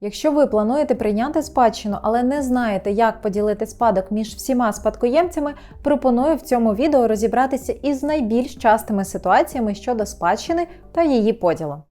Якщо ви плануєте прийняти спадщину, але не знаєте, як поділити спадок між всіма спадкоємцями, пропоную в цьому відео розібратися із найбільш частими ситуаціями щодо спадщини та її поділу.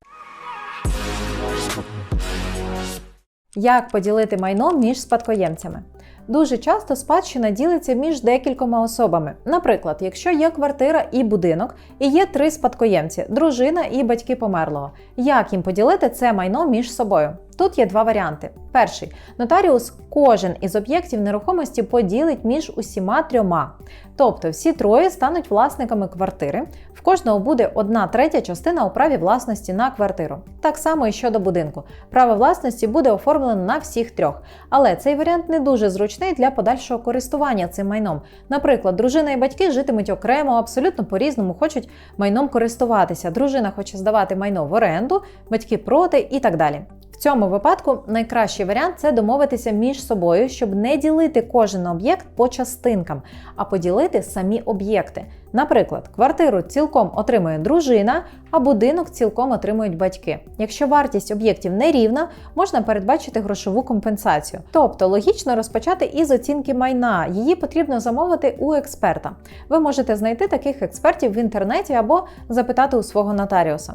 Як поділити майно між спадкоємцями? Дуже часто спадщина ділиться між декількома особами. Наприклад, якщо є квартира і будинок, і є три спадкоємці дружина і батьки померлого. Як їм поділити це майно між собою? Тут є два варіанти. Перший нотаріус кожен із об'єктів нерухомості поділить між усіма трьома. Тобто всі троє стануть власниками квартири, в кожного буде одна третя частина у праві власності на квартиру. Так само і щодо будинку. Право власності буде оформлено на всіх трьох. Але цей варіант не дуже зручний для подальшого користування цим майном. Наприклад, дружина і батьки житимуть окремо, абсолютно по-різному хочуть майном користуватися. Дружина хоче здавати майно в оренду, батьки проти і так далі. В цьому випадку найкращий варіант це домовитися між собою, щоб не ділити кожен об'єкт по частинкам, а поділити самі об'єкти. Наприклад, квартиру цілком отримує дружина, а будинок цілком отримують батьки. Якщо вартість об'єктів нерівна, можна передбачити грошову компенсацію. Тобто логічно розпочати із оцінки майна. Її потрібно замовити у експерта. Ви можете знайти таких експертів в інтернеті або запитати у свого нотаріуса.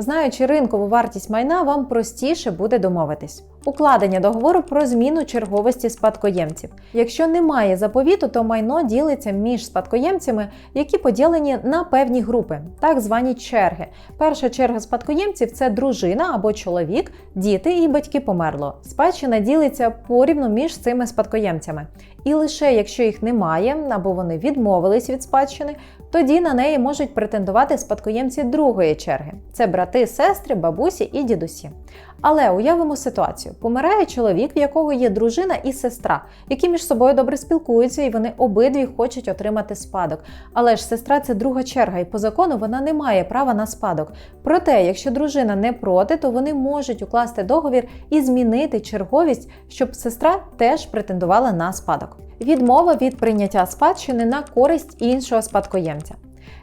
Знаючи ринкову вартість майна, вам простіше буде домовитись. Укладення договору про зміну черговості спадкоємців. Якщо немає заповіту, то майно ділиться між спадкоємцями, які поділені на певні групи, так звані черги. Перша черга спадкоємців це дружина або чоловік, діти і батьки померло. Спадщина ділиться порівну між цими спадкоємцями. І лише якщо їх немає або вони відмовились від спадщини, тоді на неї можуть претендувати спадкоємці другої черги: це брати, сестри, бабусі і дідусі. Але уявимо ситуацію: помирає чоловік, в якого є дружина і сестра, які між собою добре спілкуються, і вони обидві хочуть отримати спадок. Але ж сестра це друга черга, і по закону вона не має права на спадок. Проте, якщо дружина не проти, то вони можуть укласти договір і змінити черговість, щоб сестра теж претендувала на спадок. Відмова від прийняття спадщини на користь іншого спадкоємця.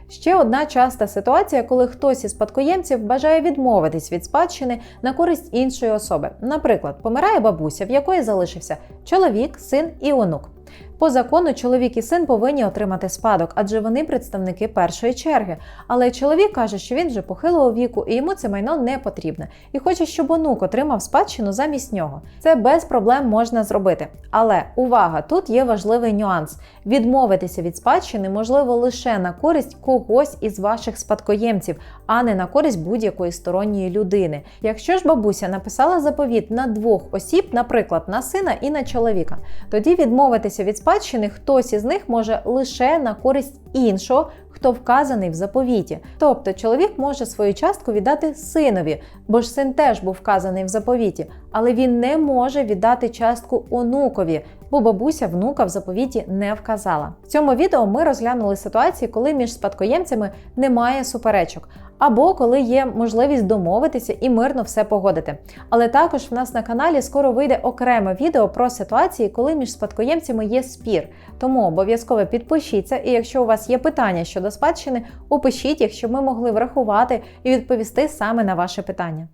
Ще одна часта ситуація, коли хтось із спадкоємців бажає відмовитись від спадщини на користь іншої особи. Наприклад, помирає бабуся, в якої залишився чоловік, син і онук. По закону чоловік і син повинні отримати спадок, адже вони представники першої черги. Але чоловік каже, що він вже похилого віку і йому це майно не потрібне, і хоче, щоб онук отримав спадщину замість нього. Це без проблем можна зробити. Але увага, тут є важливий нюанс: відмовитися від спадщини можливо лише на користь когось із ваших спадкоємців, а не на користь будь-якої сторонньої людини. Якщо ж бабуся написала заповіт на двох осіб, наприклад, на сина і на чоловіка, тоді відмовитися від спадщини хтось із них може лише на користь іншого, хто вказаний в заповіті. Тобто чоловік може свою частку віддати синові, бо ж син теж був вказаний в заповіті, але він не може віддати частку онукові, бо бабуся внука в заповіті не вказала. В цьому відео ми розглянули ситуації, коли між спадкоємцями немає суперечок. Або коли є можливість домовитися і мирно все погодити. Але також в нас на каналі скоро вийде окреме відео про ситуації, коли між спадкоємцями є спір. Тому обов'язково підпишіться, і якщо у вас є питання щодо спадщини, опишіть їх, щоб ми могли врахувати і відповісти саме на ваше питання.